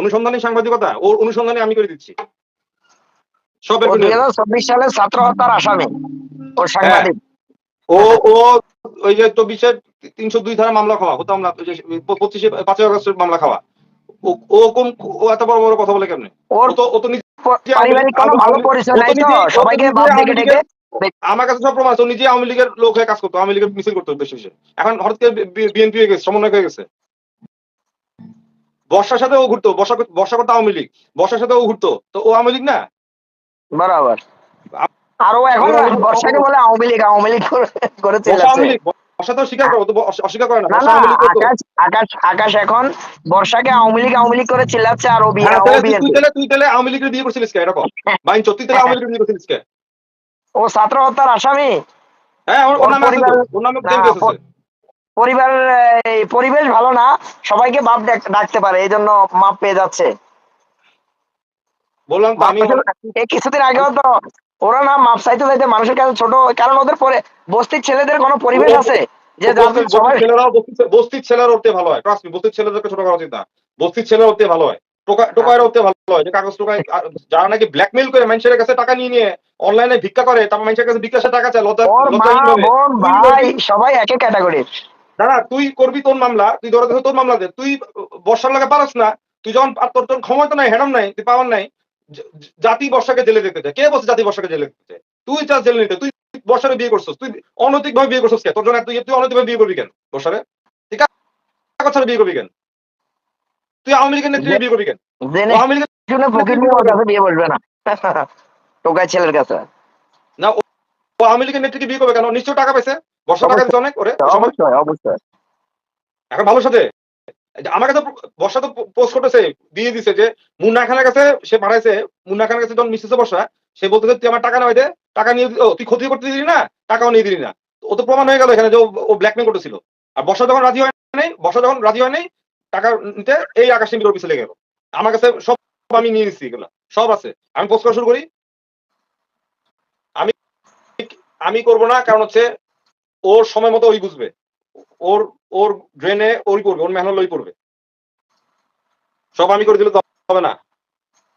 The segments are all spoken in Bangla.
অনুসন্ধানী সাংবাদিকতা ও অনুসন্ধানী আমি করে দিচ্ছি। সব ও বের করে দুই হাজার চব্বিশ সালের ছাত্র হত্যার আসামি ও সাংবাদিক। ও ও ওই যে চব্বিশের তিনশো দুই ধারা মামলা খাওয়া হতো মামলা পঁচিশে পাঁচই আগস্টের মামলা খাওয়া। ও ও কোন ও এত বড় বড় কথা বলে কেমনে? ওর ও তো তো আমার কাছে সব প্রমাণ আছে ও নিজে আওয়ামী লীগের লোক হয়ে কাজ করতো আওয়ামী লীগের মিছিল করতো বেশি বেশি। এখন হঠাৎ বিএনপি হয়ে গেছে সমন্বয় হয়ে গেছে। বর্ষার সাথে ও ঘুরতো বর্ষা বর্ষা করতো আওয়ামী লীগ বর্ষার সাথে ও ঘুরতো। তো ও আওয়ামী লীগ না? বরাবর। আর এখন বর্ষাকে বলে আওয়ামী লীগ আওয়ামী লীগ করে- করে বর্ষা তো স্বীকার করো তো অস্বীকার করে না। আকাশ আকাশ আকাশ এখন বর্ষাকে আওয়ামী লীগ আওয়ামী লীগ করে চিল্লাচ্ছে আর ও বিয়ে হ্যাঁ, তুই- তাহলে তুই তাহলে আওয়ামী লীগের বিয়ে করছিলিস কে? এরকম। বাইন তাহলে আওয়ামী লীগের বিয়ে করছিলিস কে? ও ছাত্র হত্যার আসামি? হ্যাঁ ওর নামে ওর নামে প্রেম কেস আছে। পরিবার পরিবেশ ভালো না সবাইকে বাপ ডাকতে পারে এই জন্য মাপ পেয়ে যাচ্ছে। বললাম তো আমি কিছুদিন আগেও তো ওরা না মাপ চাইতে চাইতে মানুষের কাছে ছোট কারণ ওদের পরে বস্তির ছেলেদের কোনো পরিবেশ আছে? যে বস্তির ছেলেরা উঠতে ভালো হয় বস্তির ছেলেদেরকে ছোট করা উচিত না বস্তির ছেলেরা উঠতে ভালো হয়। টোকায়রা উঠতে ভালো হয়। যে কাগজ টোকায় যারা নাকি ব্ল্যাকমেল করে মানুষের কাছে টাকা নিয়ে নিয়ে অনলাইনে ভিক্ষা করে তারপর মানুষের কাছে ভিক্ষা টাকা চায় লজ্জা ভাই সবাই একই ক্যাটাগরির দাঁড়া তুই করবি তোর মামলা তুই ধরে তোর মামলা দে। তুই বর্ষার লাগে পারস না তুই যখন তোর তোর ক্ষমতা নাই হেডম নাই তুই পাওয়ার নাই জাতি বর্ষাকে জেলে যেতে চায়। কে বলছে জাতি বর্ষাকে জেলে যেতে চায়? তুই চাস জেলে নিতে তুই বর্ষারে বিয়ে করছিস তুই অনৈতিক ভাবে বিয়ে করছিস কে? তোর জন্য তুই তুই অনৈতিক ভাবে বিয়ে করবি কেন বর্ষারে? কার ছাড়া বিয়ে করবি কেন? তুই আওয়ামী লীগের নেত্রী বিয়ে করবি কেন? আওয়ামী লীগের শুনে ফকির কাছে বিয়ে না। টোকাই ছেলের কাছে। না ও আওয়ামী লীগের নেত্রীকে বিয়ে করবে কেন? নিশ্চয় টাকা পেয়েছে বর্ষা টাকা অনেক ওই সময়। অবশ্যই অবশ্যই। এখন ভালো সাথে। আমার কাছে বর্ষা তো পোস্ট করতেছে দিয়ে দিছে যে মুন্না খানের কাছে সে পাঠাইছে মুন্না খানের কাছে যখন বর্ষা সে বলতেছে তুই আমার টাকা দে টাকা নিয়ে ও তুই ক্ষতি করতে দিলি না টাকাও নিয়ে দিলি না। ও তো প্রমাণ হয়ে গেল এখানে যে ও- ব্ল্যাকমেল করতেছিল। আর বর্ষা যখন রাজি হয় নাই বর্ষা যখন রাজি হয় নাই টাকা নিতে এই আকাশ টিভির অফিসে লেগে গেল। আমার কাছে সব আমি নিয়ে নিচ্ছি এগুলো সব আছে। আমি পোস্ট করা শুরু করি। আমি আমি করব না কারণ হচ্ছে ওর সময় মতো ওই বুঝবে। ওর ওর ড্রেনে ওই পড়বে ওর মেহনত ওই পড়বে সব আমি করে দিলে হবে না।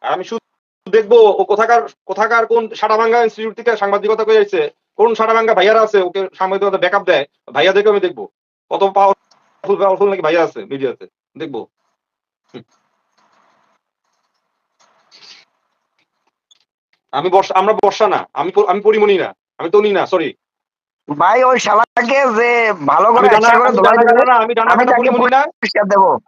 আর আমি শুধু দেখব ও কোথাকার কোথাকার কোন সাটাভাঙ্গা ইনস্টিটিউট থেকে সাংবাদিকতা করে যাচ্ছে কোন সাটাভাঙ্গা ভাইয়ারা আছে, ওকে সাংবাদিকতা ব্যাকআপ দেয় ভাইয়াদেরকে আমি দেখব। কত পাওয়ারফুল পাওয়ারফুল নাকি ভাইয়া আছে মিডিয়াতে দেখব। আমি বর্ষা, আমরা বর্ষা না, আমি আমি পরিমণি না, আমি তনি না সরি ভাই ওই শালাকে যে ভালো করে আমি দেবে, আমি ডানা কাটা পরিমণি না।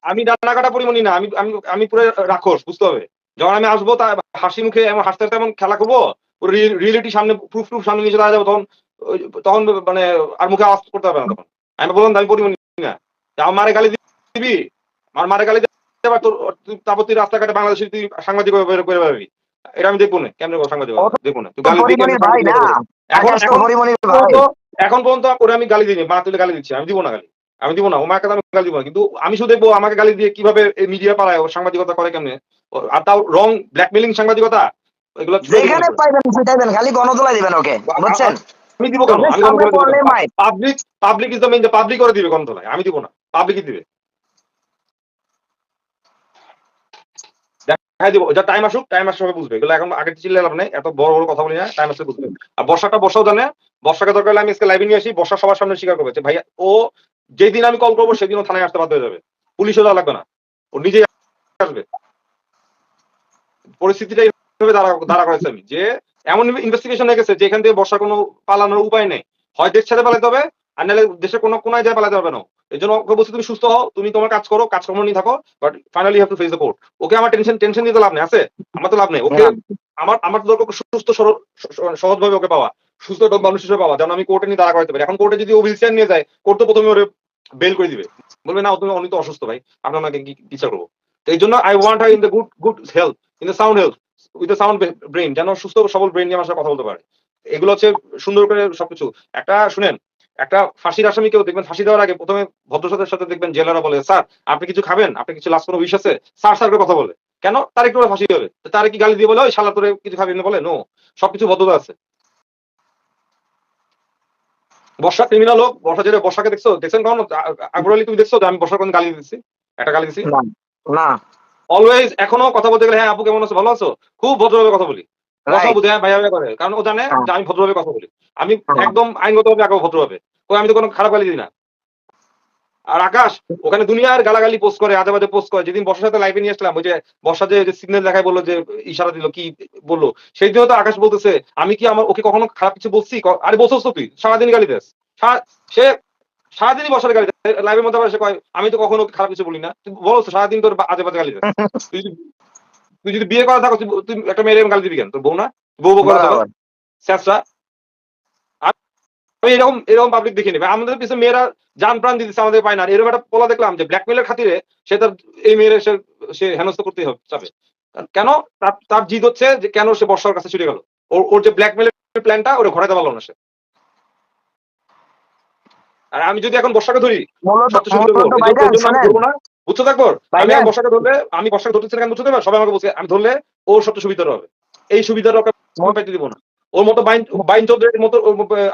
আমি ডানা কাটা পরিমণি না আমি আমি আমি পুরো রাক্ষস বুঝতে হবে। যখন আমি আসব তা হাসি মুখে এমন হাসতে হাসতে এমন খেলা করব রিয়েলিটি সামনে প্রুফ প্রুফ সামনে নিয়ে চলে যাব তখন তখন মানে আর মুখে আওয়াজ করতে হবে না তখন। আমি বললাম আমি পরিমণি না। আমার মারে গালি দিবি? আমার মারে গালি দেবার তোর তারপর তুই রাস্তাঘাটে বাংলাদেশে তুই সাংবাদিক করে বেরোবি এটা আমি দেখব না কেমনে সাংবাদিক দেখব না। তুই গালি দিবি পরিমণির ভাই না। এখন এখন পর্যন্ত ওরে আমি গালি দিইনি মা তুলে গালি দিচ্ছি আমি দিব না গালি। আমি দিব না ও মাকে আমি গালি দিব না কিন্তু আমি শুধু দেখব আমাকে গালি দিয়ে কীভাবে মিডিয়া পাড়ায় ও সাংবাদিকতা করে কেমনে? আর তাও রং ব্ল্যাকমেলিং সাংবাদিকতা? এগুলো যেখানে পাইবেন সেটাইবেন খালি গণতোলাই দিবেন ওকে বুঝছেন? আমি দিব কেন? আমি public public is the main public করে দিবে গণতলায় আমি দিব না পাবলিকই দিবে। হ্যাঁ দিব যা টাইম আসুক টাইম আসলে বুঝবে। এগুলো এখন আগে চিল্লে লাভ নেই এত বড় বড় কথা বলি না টাইম আসলে বুঝবে। আর বর্ষাটা বর্ষাও জানে বর্ষাকে দরকার হলে আমি আজকে লাইভে নিয়ে আসি বর্ষা সবার সামনে স্বীকার করবে যে ভাইয়া ও যেদিন আমি কল করব সেদিন ও থানায় আসতে বাধ্য হয়ে যাবে। পুলিশও যাওয়া লাগবে না। ও নিজেই আসবে। পরিস্থিতিটা এইভাবে দাঁড়া দাঁড়া করেছে আমি। যে এমন ইনভেস্টিগেশন হয়ে গেছে যে এখান থেকে বর্ষার কোনো পালানোর উপায় নেই। হয় দেশ ছেড়ে পালাতে হবে আর নাহলে দেশের কোনো কোনায় যায় পালাতে হবে না এই জন্য ওকে বলছি তুমি সুস্থ হও তুমি তোমার কাজ করো কাজকর্ম নিয়ে থাকো but finally have to face the court okay আমার টেনশন টেনশন দিতে লাভ নেই আছে? আমার তো লাভ নেই। ওকে হ্যাঁ। আমার আমার তো দরকার সুস্থ সহজ ভাবে ওকে পাওয়া। সুস্থ মানুষ হিসেবে পাওয়া। যেন আমি কোর্টে নিয়ে দাঁড়া করাতে পারি। এখন কোর্টে যদি ও হুইল নিয়ে যায় কোর্ট তো প্রথমে ওরে বেল করে দিবে। বলবে, না, তুমি অনেক অসুস্থ ভাই, আমরা ওনাকে বিচার করব? এই জন্য I want in the good good health in the sound health with the sound brain যেন সুস্থ সবল ব্রেন নিয়ে আমার কথা বলতে পারে। এগুলো হচ্ছে সুন্দর করে সবকিছু। একটা, শুনেন, একটা ফাঁসির আসামি কেউ দেখবেন, ফাঁসি দেওয়ার আগে প্রথমে ভদ্রসাদের সাথে দেখবেন জেলারা বলে, স্যার, আপনি কিছু খাবেন? আপনি কিছু লাস্ট কোনো উইশ আছে? স্যার স্যার করে কথা বলে। কেন? তার একটু ফাঁসি হবে। তার কি গালি দিয়ে বলে, ওই শালা তোরে কিছু খাবেন বলে নো সবকিছু ভদ্রতা আছে। বর্ষা ক্রিমিনাল হোক বর্ষা যেটা বর্ষাকে দেখছ? দেখছেন কখন? আকবর আলী তুমি দেখছ যে আমি বর্ষার কোন গালি দিচ্ছি একটা গালি দিচ্ছি না অলওয়েজ এখনও কথা বলতে গেলে হ্যাঁ আপু কেমন আছো? ভালো আছো? খুব ভদ্রভাবে কথা বলি। বর্ষা বুঝে হ্যাঁ ভাইয়া ভাইয়া করে। কারণ ও জানে হ্যাঁ। যে আমি ভদ্রভাবে কথা বলি। আমি হ্যাঁ। একদম আইনগতভাবে আগে ভদ্রভাবে। আমি তো কোনো খারাপ গালি দিই না। আর আকাশ ওখানে দুনিয়ার গালাগালি পোস্ট করে আজে বাজে পোস্ট করে। যেদিন বর্ষার সাথে লাইভে নিয়ে আসলাম ওই যে বর্ষা যে সিগন্যাল দেখায় বলল যে ইশারা দিল কি বলল সেই দিনও তো আকাশ বলতেছে আমি কি আমার ওকে কখনো খারাপ কিছু বলছি? আরে বলছস তো তুই সারাদিন গালি দেস। সে সারাদিনই বর্ষার গালি লাইভের মধ্যে আবার সে কয় আমি তো কখনো খারাপ কিছু বলি না। তুই বলো সারাদিন তোর আজে বাজে গালি দেস তুই যদি তুই যদি বিয়ে করা থাকো তুই তুই একটা মেয়ের গালি দিবি কেন? তোর বউ না? বউ বউ করা থাকো স্যাসরা আমি এরকম এরকম পাবলিক দেখিনি। ভাই আমাদের পিছনে মেয়েরা যান প্রাণ দিতেছে আমাদের পায় না। এরকম একটা পোলা দেখলাম যে ব্ল্যাকমেলের খাতিরে সে তার এই মেয়ের সে সে হেনস্থ করতে হবে চাবে কেন? তার তার জিদ হচ্ছে যে কেন সে বর্ষার কাছে ছুটে গেল। ওর ওর যে ব্ল্যাকমেলের প্ল্যানটা ওরা ঘটাতে পারল না সে। আর আমি যদি এখন বর্ষাকে ধরি বুঝছ থাকব আমি বর্ষাকে ধরলে আমি বর্ষাকে ধরতেছি না কেন? বুঝতে পারবে সবাই আমাকে বলছে আমি ধরলে ওর সত্য সুবিধা হবে। এই সুবিধাটা ওকে পাইতে দিব না। ওর মতো বাইন বাইন চৌধুরীর মতো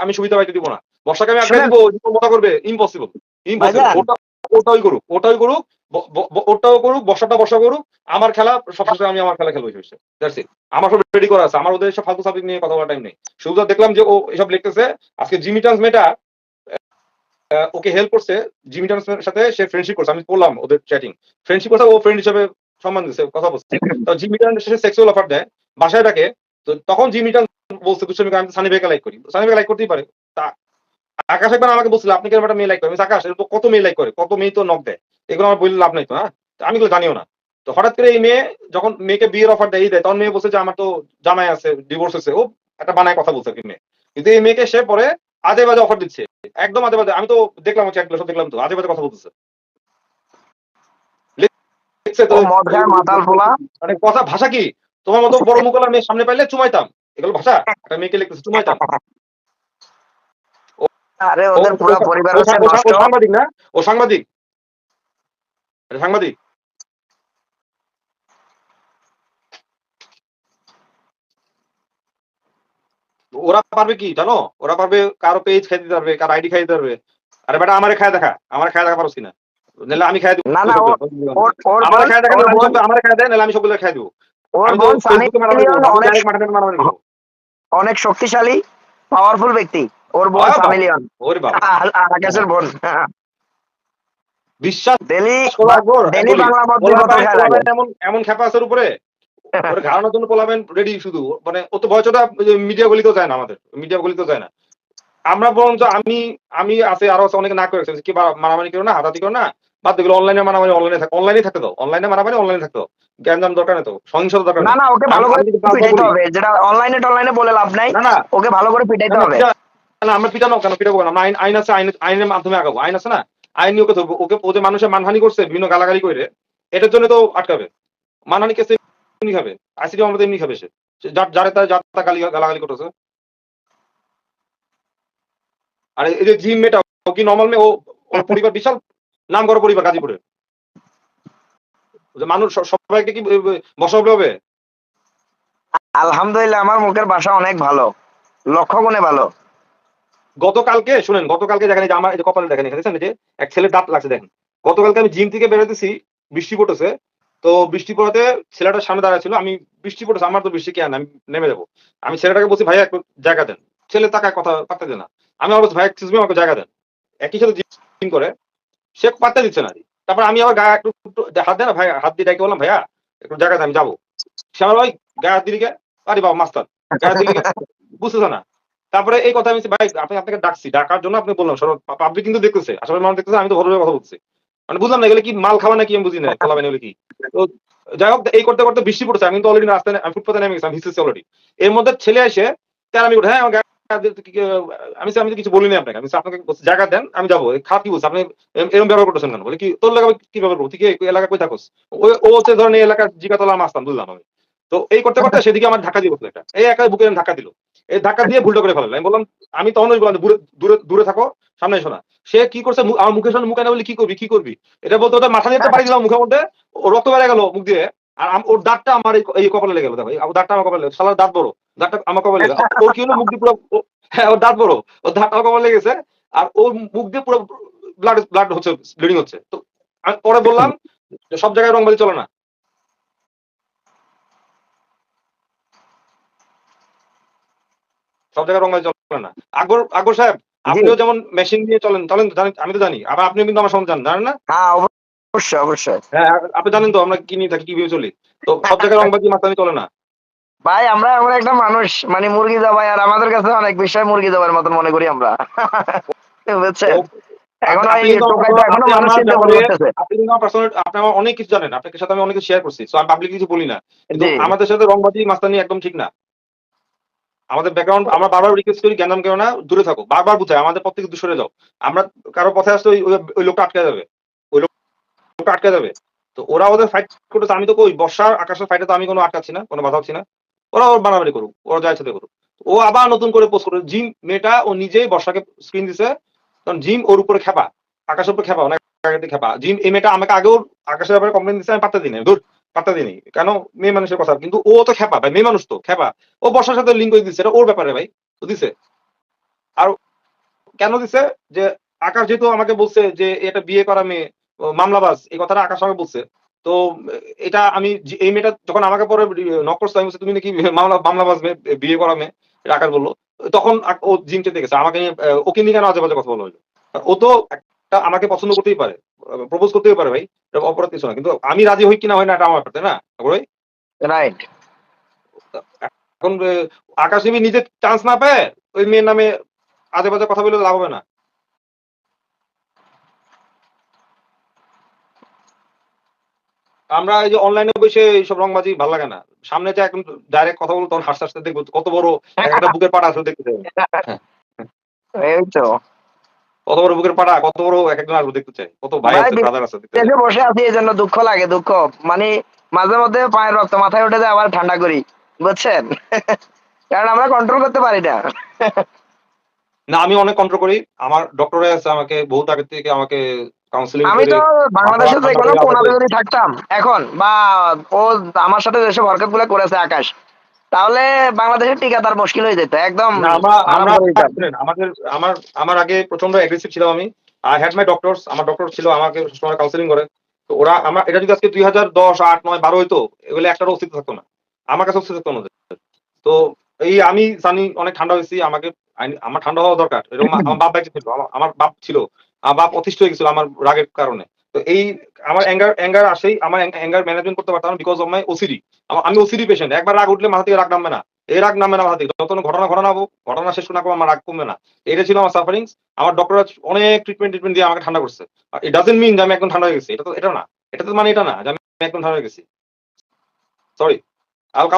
আমি সুবিধা পাইতে দিব না। বর্ষাকে আমি আগে শোনেন। দিব মতো করবে। Impossible impossible. ওটা ওটাই করুক ওটাই করুক ওটাও করুক বর্ষাটা বর্ষা করুক। আমার খেলা সবশেষে আমি আমার খেলা খেলব হয়েছে দ্যাটস ইট আমার সব রেডি করা আছে। আমার ওদের সব ফালতু সাবজেক্ট নিয়ে কথা বলার টাইম নেই। শুধু দেখলাম যে ও এসব লিখতেছে। আজকে জিমি টান্স মেটা ওকে হেল্প করছে। জিমি টান্সের সাথে সে ফ্রেন্ডশিপ করছে। আমি বললাম ওদের চ্যাটিং ফ্রেন্ডশিপ করছে ও ফ্রেন্ড হিসেবে সম্মান দিচ্ছে কথা বলছে। তো জিমি টান শেষে সেক্সুয়াল অফার দেয়। বাসায় ডাকে। তো তখন জিমি টান বলছে দুষ্টমি আমি তো সানি ভাইকে লাইক করি। সানি ভাইকে লাইক করতেই পারে। তা আকাশ একবার আমাকে বলছিল আপনি কেন একটা মেয়ে লাইক করেন? আকাশ তো কত মেয়ে লাইক করে? কত মেয়ে তো নক দেয়? এগুলো আমার বললে লাভ নাই তো হ্যাঁ? আমি এগুলো জানিও না। তো হঠাৎ করে এই মেয়ে যখন মেয়েকে বিয়ের অফার দেয় এই দেয় তখন মেয়ে বলছে যে আমার তো জামাই আছে ডিভোর্স হয়েছে। ও একটা বানায় কথা বলছে কি মেয়ে। কিন্তু এই মেয়েকে সে পরে আজে বাজে অফার দিচ্ছে। একদম আজে বাজে। আমি তো দেখলাম হচ্ছে একগুলো সব দেখলাম তো আজে বাজে কথা বলতেছে। মানে কথা ভাষা কি? তোমার মতো বড় মুখলার মেয়ে সামনে পাইলে চুমাইতাম। এগুলো ভাষা? একটা মেয়েকে লিখতেছে চুমাইতাম আরে ওদের পুরো পরিবার হচ্ছে নষ্ট। সাংবাদিক না? ও সাংবাদিক। এটা সাংবাদিক। ওরা পারবে কি জানো? ওরা পারবে কারও পেজ খাই দিতে পারবে কারও আইডি খাই দিতে পারবে। আরে বেটা আমারে খায় দেখা। আমার খায় দেখা পারছি না নাহলে আমি খাই দিব। না, আমার খায় দেখা ওর আমি বোন- খায় দেয় নাহলে আমি সবগুলো খাই দিব। ওর অনেক শক্তিশালী পাওয়ারফুল ব্যক্তি। ওর বোন আ- আকাশের বোন। বিশ্বাস ডেলি করার ডেলি বাংলা এমন এমন খেপা আছে উপরে? ওরে ঘাড়ানোর জন্য পোলাবেন রেডি শুধু। মানে ও তো মিডিয়া গলিতেও যায় না আমাদের। মিডিয়া গলিতেও যায় না। আমরা বরঞ্চ আমি আমি আছে আরও আছে অনেকে না করে কি মারামারি করো না হাতাহাতি করো না। বাদ অনলাইনে মারামারি অনলাইনে থাকে অনলাইনে থাকতে দাও। অনলাইনে মারামারি অনলাইনে থাকতে দাও। জ্ঞান দরকার নেই তো সহিংসতা দরকার না না ওকে ভালো করে আমি যদি পাঁচবার পিটাইতে হবে। যেটা অনলাইনে টনলাইনে বলে লাভ নাই না না। ওকে ভালো করে পিটাইতে হবে। না আমরা পিটানো কেন? পিটাবো কেন? আইন আইন আছে আইন আইনের মাধ্যমে আগাবো। আইন আছে না? আইন নিয়ে ওকে ধরবো ওকে ও যে মানুষের মানহানি করছে বিভিন্ন গালাগালি করে এটার জন্য তো আটকাবে। মানহানি কেসে এমনি খাবে। আইসিডি আমরা এমনি খাবে সে। যারে তার যার গালি গালাগালি করতেছে। আর এই যে জিম মেয়েটা ও কি নর্মাল মেয়ে? ও ওর পরিবার বিশাল নাম করা পরিবার গাজীপুরে। মানুষ সবাইকে কি বসাবে হবে আলহামদুলিল্লাহ আমার মুখের ভাষা অনেক ভালো। লক্ষ্য গুণে ভালো। গতকালকে শুনেন গতকালকে দেখেন যে আমার কপালে দেখেন এখানে দেখছেন যে এক ছেলের দাঁত লাগছে দেখেন। গতকালকে আমি জিম থেকে বেরোতেছি বৃষ্টি পড়তেছে। তো বৃষ্টি পড়াতে ছেলেটার সামনে দাঁড়ায় ছিল আমি বৃষ্টি পড়েছে আমার তো বৃষ্টি কেন আমি নেমে যাব। আমি ছেলেটাকে বলছি ভাইয়া একটু জায়গা দেন। ছেলে তাকায় কথা পাত্তা দেয় না। আমি আমার ভাই এক্সকিউজ মি আমাকে জায়গা দেন। একই সাথে জিম করে সে পাত্তা দিচ্ছে না। তারপর আমি আবার গায়ে একটু হাত দেয় না, ভাই, হাত দিয়ে ডাকে বললাম, ভাইয়া, একটু জায়গা আমি যাব। সে আমার ভাই গায়ে হাত দিকে আরে বাবা, মাস্টার, গায়ে হাত বুঝতেছে না? তারপরে এই কথা আমি ভাই, আপনি, আপনাকে ডাকছি, ডাকার জন্য আপনি বললাম সরব পাবলিক কিন্তু দেখতেছে, আসলে মানুষ দেখতেছে, আমি তো ভদ্রভাবে কথা বলছি। মানে বুঝলাম না, এগুলো কি মাল খাওয়া নাকি আমি বুঝি না খাওয়াবেন এগুলো কি? তো যাই হোক, এই করতে করতে বৃষ্টি পড়ছে, আমি তো অলরেডি রাস্তায়, আমি ফুটপাতে নেমে গেছি, আমি ভিজতেছি অলরেডি এর মধ্যে ছেলে এসে তার আমি হ্যাঁ আমি আমি কিছু বলিনি আপনাকে। আমি আপনাকে জায়গা দেন, আমি যাব। কি আপনি ব্যবহার করতেছেন কেন? বলে কি, তোর লাগা কি ব্যবহার করব? তুই কি এই এলাকা কই থাকোস? ও আমি আসতাম বুঝলাম আমি। তো এই করতে করতে সেদিকে আমার ধাক্কা দিয়ে বসল এই একা বুকে ধাক্কা দিল। এই ধাক্কা দিয়ে ভুলটা করে ফেলালো। আমি বললাম, আমি তখন বললাম দূরে দূরে থাকো, সামনে এসো না। সে কি করছে? আমার মুখের সামনে মুখে না বলি, কি করবি? কি করবি? এটা বলতে ওটা মাথা দিয়ে পাড়ি দিলাম মুখের মধ্যে। রক্ত বেড়ে গেল মুখ দিয়ে। আর ওর দাঁতটা আমার এই- কপালে লেগে গেল, দেখো। দাঁতটা আমার কপালে সালার দাঁত বড়। দাঁতটা কি হলো? মুখ দিয়ে পুরো হ্যাঁ ওর দাঁত বড়। দাঁত আর ওর মুখ দিয়ে পুরো ব্লাড ব্লাড হচ্ছে ব্লিডিং হচ্ছে। তো পরে বললাম সব জায়গায় রংবাজি চলে না। সব জায়গায় চলে না। আকবর আকবর সাহেব আপনিও যেমন মেশিন নিয়ে চলেন চলেন আমি তো জানি। আবার আপনি কিন্তু আমার সঙ্গে জানেন জানেন না? হ্যাঁ, অবশ্যই অবশ্যই। হ্যাঁ আপনি জানেন তো আমরা কি নিয়ে থাকি কীভাবে চলি। তো সব জায়গায় রংবাজি মাথা চলে না। ভাই আমরা এমন একটা মানুষ মানে মুরগি জবাই আর আমাদের কাছে অনেক বিষয় মুরগি জবাইয়ের মতন মনে করি আমরা। বুঝছেন? এখন মানুষ চিন্তা করতেছে। আপনি আমার আমার অনেক কিছু জানেন আপনার সাথে আমি অনেক কিছু শেয়ার করছি আমি পাবলিক কিছু বলি না। কিন্তু আমাদের সাথে রংবাজি মাস্তানি একদম ঠিক না। আমাদের ব্যাকগ্রাউন্ড আমরা বারবার রিকোয়েস্ট করি কেউ না দূরে থাকো বারবার বুঝাই আমাদের পথ থেকে দূরে যাও। আমরা কারও পথে আসলে ওই- লোকটা আটকে যাবে। ওই লোকটা আটকে যাবে। তো ওরা ওদের ফাইট করতেছে আমি তো কই বর্ষার আকাশের ফাইটে তো আমি কোনো আটকাচ্ছি না কোনো বাধা হচ্ছি না। ওরা ওর বানাবাড়ি করুক, ওরা যা ইচ্ছাতে করুক। ও আবার নতুন করে পোস্ট করে, জিম মেয়েটা ও নিজেই বর্ষাকে স্ক্রিন দিছে, কারণ জিম ওর উপরে খেপা আকাশের উপরে খেপা অনেক খেপা জিম, এই মেয়েটা আমাকে আগেও আকাশের ব্যাপারে কমপ্লেন দিচ্ছে আমি পাত্তা দিই নাই দূর পাত্তা দিই কেন? মেয়ে মানুষের কথা। কিন্তু ও তো খেপা ভাই, মেয়ে মানুষ তো খেপা ও বর্ষার সাথে লিঙ্ক করে দিচ্ছে এটা ওর ব্যাপারে, ভাই ও দিছে। আর কেন দিছে? যে আকাশ যেহেতু আমাকে বলছে যে, এটা বিয়ে করা মেয়ে মামলাবাজ, এই কথাটা আকাশ আমাকে বলছে। তো এটা আমি এই মেয়েটা যখন আমাকে পরে নক করছে আমি তুমি নাকি মামলা মামলাবাজ মেয়ে বিয়ে করা মেয়ে? আকাশ বলল তখন ও জিম চেতে গেছে আমাকে ওকে নিয়ে কেন আজে বাজে কথা বলা হলো? ও তো একটা আমাকে পছন্দ করতেই পারে প্রপোজ করতেই পারে ভাই অপরাধ কিছু না কিন্তু আমি রাজি হই কিনা হয় না এটা আমার ব্যাপার তাই না ভাই? রাইট এখন আকাশ নিজে চান্স না পায় ওই মেয়ের নামে আজে বাজে কথা বলে লাভ হবে না। আমরা এই যে অনলাইনে বসে এইসব রংবাজি ভালো লাগে না। সামনে যে একদম ডাইরেক্ট কথা বলতো তখন হাসতে হাসতে দেখব কত বড় একটা বুকের পাড়া আসলে দেখতে। চাই এই তো কত বড় বুকের পাড়া কত বড় এক একজন আসবে দেখতে চাই। কত ভাই আছে ব্রাদার আছে দেশে বসে আছি এই জন্য দুঃখ লাগে দুঃখ। মানে মাঝে মধ্যে পায়ের রক্ত মাথায় উঠে যায় আবার ঠান্ডা করি। বুঝছেন? কারণ আমরা কন্ট্রোল করতে পারি না। না আমি অনেক কন্ট্রোল করি। আমার ডক্টরে আছে আমাকে বহুত আগে থেকে আমাকে কাউন্সিলিং আমি তো বাংলাদেশে যে কোনো কোনাতে যদি থাকতাম। এখন বা ও আমার সাথে যেসব করেছে আকাশ তাহলে বাংলাদেশের টিকা তার মুশকিল হয়ে যেত একদম আমাদের আমার আমার আগে প্রচণ্ড অ্যাগ্রেসিভ ছিলাম আমি। আই হ্যাড মাই ডক্টরস আমার ডক্টর ছিল আমাকে সবসময় কাউন্সিলিং করে। তো ওরা আমার এটা যদি আজকে দুই হাজার দশ আট নয় বারো হইতো এগুলো একটারও অস্তিত্ব থাকতো না। আমার কাছে অস্তিত্ব থাকতো ওদের। তো এই আমি জানি অনেক ঠান্ডা হয়েছি আমাকে আমার ঠান্ডা হওয়া দরকার। এরকম আমার বাপ বাইকে ছিল আমার- বাপ ছিল। বাপ অতিষ্ঠ হয়ে গেছিল আমার রাগের কারণে। তো এই আমার অ্যাঙ্গার অ্যাঙ্গার আসেই আমার অ্যাঙ্গার ম্যানেজমেন্ট করতে পারতাম বিকজ অফ মাই ওসিডি আমি ওসিডি পেশেন্ট একবার রাগ উঠলে মাথা থেকে রাগ নামবে না। এই রাগ নামবে না মাথা থেকে। যত ঘটনা ঘটনাবো ঘটনা শেষ না আমার রাগ কমবে না। এটা ছিল আমার সাফারিংস আমার ডক্টর অনেক ট্রিটমেন্ট ট্রিটমেন্ট দিয়ে আমাকে ঠান্ডা করছে। ইট ডাজেন্ট মিন যে আমি একদম ঠান্ডা হয়ে গেছি। এটা তো এটা না। এটা তো মানে এটা না, যে আমি একদম ঠান্ডা হয়ে গেছি। সরি আলকা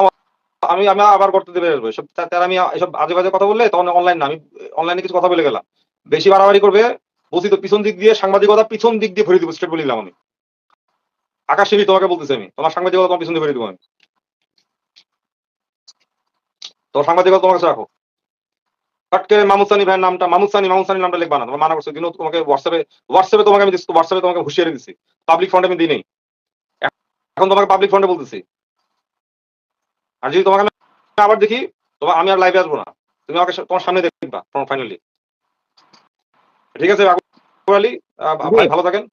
আমি আমি আবার করতে দেবে আসব। আমি এসব আজে বাজে কথা বললে তখন অনলাইন না। আমি অনলাইনে কিছু কথা বলে গেলাম। বেশি বাড়াবাড়ি করবে বলছি তো, পিছন দিক দিয়ে সাংবাদিকতা পিছন দিক দিয়ে ভরে দিব স্ট্রেট বলে আমি। আকাশ সিবি, তোমাকে বলতেছি আমি। তোমার সাংবাদিকতা তোমার পিছন দিয়ে ভরে দিব আমি। তোমার সাংবাদিকতা তোমার কাছে রাখো। মামুসানি ভাইয়ের নামটা, মামুসানি মামুসানি নামটা লিখবা না, তোমার মানা করছ। তোমাকে হোয়াটসঅ্যাপে হোয়াটসঅ্যাপে তোমাকে আমি হোয়াটসঅ্যাপে তোমাকে হুঁশিয়ারি দিচ্ছি পাবলিক আমি দিই এখন তোমাকে পাবলিক ফ্রন্টে বলতেছি। আর যদি তোমাকে আবার দেখি তোমার আমি আর লাইভে আসব না। তুমি আমাকে তোমার সামনে দেখবা ফাইনালি ঠিক আছে? আলী ভালো থাকেন।